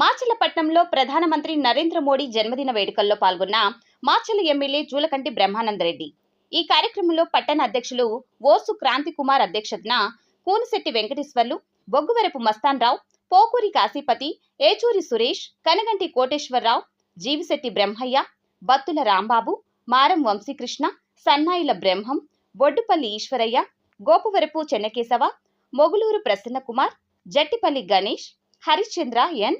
మాచలపట్నంలో ప్రధానమంత్రి నరేంద్ర మోడీ జన్మదిన వేడుకల్లో పాల్గొన్న మాచల ఎమ్మెల్యే జూలకంటి బ్రహ్మానందరెడ్డి ఈ కార్యక్రమంలో పట్టణ అధ్యక్షులు ఓసు క్రాంతి కుమార్ అధ్యక్షతన కూనశెట్టి వెంకటేశ్వర్లు బొగ్గువెరపు మస్తాన్ రావు పోకూరి కాశీపతి ఏచూరి సురేష్ కనగంటి కోటేశ్వరరావు జీవిశెట్టి బ్రహ్మయ్య బత్తుల రాంబాబు మారం వంశీకృష్ణ సన్నాయిల బ్రహ్మం బొడ్డుపల్లి ఈశ్వరయ్య గోపువరపు చెన్నకేశవ మొగులూరు ప్రసన్నకుమార్ జట్టిపల్లి గణేష్ హరిశ్చంద్ర ఎన్.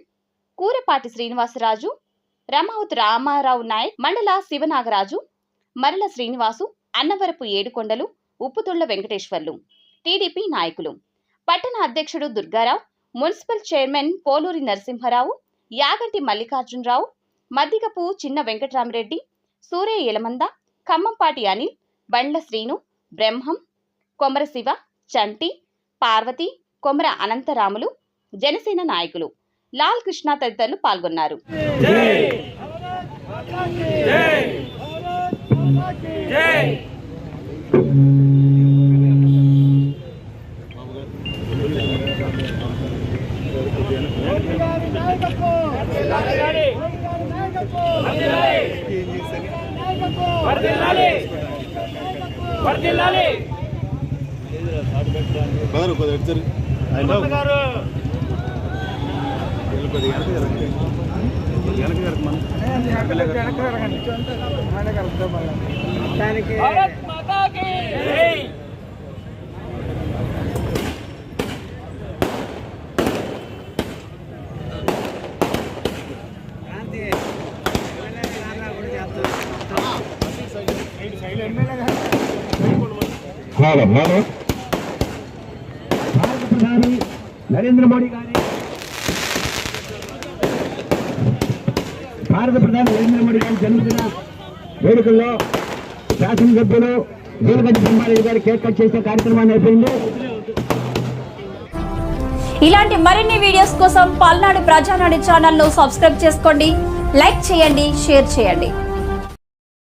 కూరపాటి శ్రీనివాసరాజు రమావతి రామారావు నాయక్ మండల శివనాగరాజు మరల శ్రీనివాసు అన్నవరపు ఏడుకొండలు ఉప్పుతుళ్ళ వెంకటేశ్వర్లు టీడీపీ నాయకులు. పట్టణ అధ్యక్షుడు దుర్గారావు మున్సిపల్ చైర్మన్ పోలూరి నరసింహారావు యాగంటి మల్లికార్జునరావు మద్దిగపు చిన్న వెంకటరామరెడ్డి సూర్య యలమంద ఖమ్మంపాటి అనిల్ బండ్ల శ్రీను బ్రహ్మం కొమర శివ చంటి పార్వతి కొమర అనంతరాములు జనసేన నాయకులు. లాల్ కృష్ణ తదితరులు పాల్గొన్నారు. కొద్దిగా గారు కొద్దిగా వెనక జరగండి. వెనక జరగమని భారత్ మాతా కీ జై హలో హలో భారత ప్రధాని నరేంద్ర మోడీ గారి భారత ప్రధాని నరేంద్ర మోడీ గారి జన్మదిన వేడుకల్లో శాసనసభ్యులు నీలకంఠ సింహారెడ్డి గారు కేక్ కట్ చేసే కార్యక్రమాన్ని అయిపోయింది ఇలాంటి మరిన్ని వీడియోస్ కోసం పల్నాడు ప్రజానాడు ఛానల్ను సబ్స్క్రైబ్ చేసుకోండి లైక్ చేయండి షేర్ చేయండి.